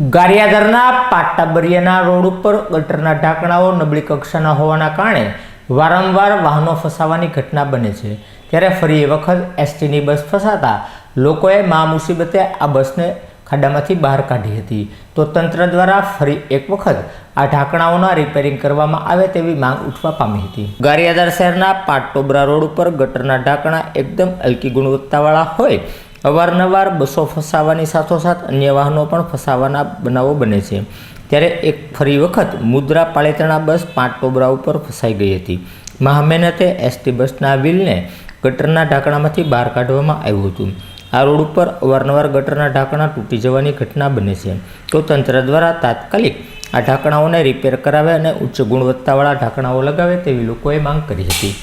ગારિયાદરના પાટાબરિયાના road ઉપર ગટરના ઢાંકણાઓ નબળી કક્ષાના હોવાના કારણે વારંવાર વાહનો ફસાવાની ઘટના બને છે. ત્યારે ફરી એ વખત એસટીની બસ ફસાતા લોકોએ મા મુસીબતે આ બસને ખાડામાંથી બહાર કાઢી હતી. તો તંત્ર દ્વારા ફરી એક વખત આ ઢાંકણાઓના રિપેરિંગ કરવામાં આવે તેવી માંગ ઉઠવા પામી હતી. ગારિયાદાર શહેરના પાટોબરા રોડ ઉપર ગટરના ઢાંકણા એકદમ હલકી ગુણવત્તાવાળા હોય અવારનવાર બસો ફસાવાની સાથોસાથ અન્ય વાહનો પણ ફસાવાના બનાવો બને છે. ત્યારે એક ફરી વખત મુદ્રા પાલિતાણા બસ પાંચ ટોબરા ઉપર ફસાઈ ગઈ હતી. મહામહેનતે એસટી બસના વ્હીલને ગટરના ઢાંકણામાંથી બહાર કાઢવામાં આવ્યું હતું. આ રોડ ઉપર અવારનવાર ગટરના ઢાંકણા તૂટી જવાની ઘટના બને છે. તો તંત્ર દ્વારા તાત્કાલિક આ ઢાંકણાઓને રિપેર કરાવે અને ઉચ્ચ ગુણવત્તાવાળા ઢાંકણાઓ લગાવે તેવી લોકોએ માંગ કરી હતી.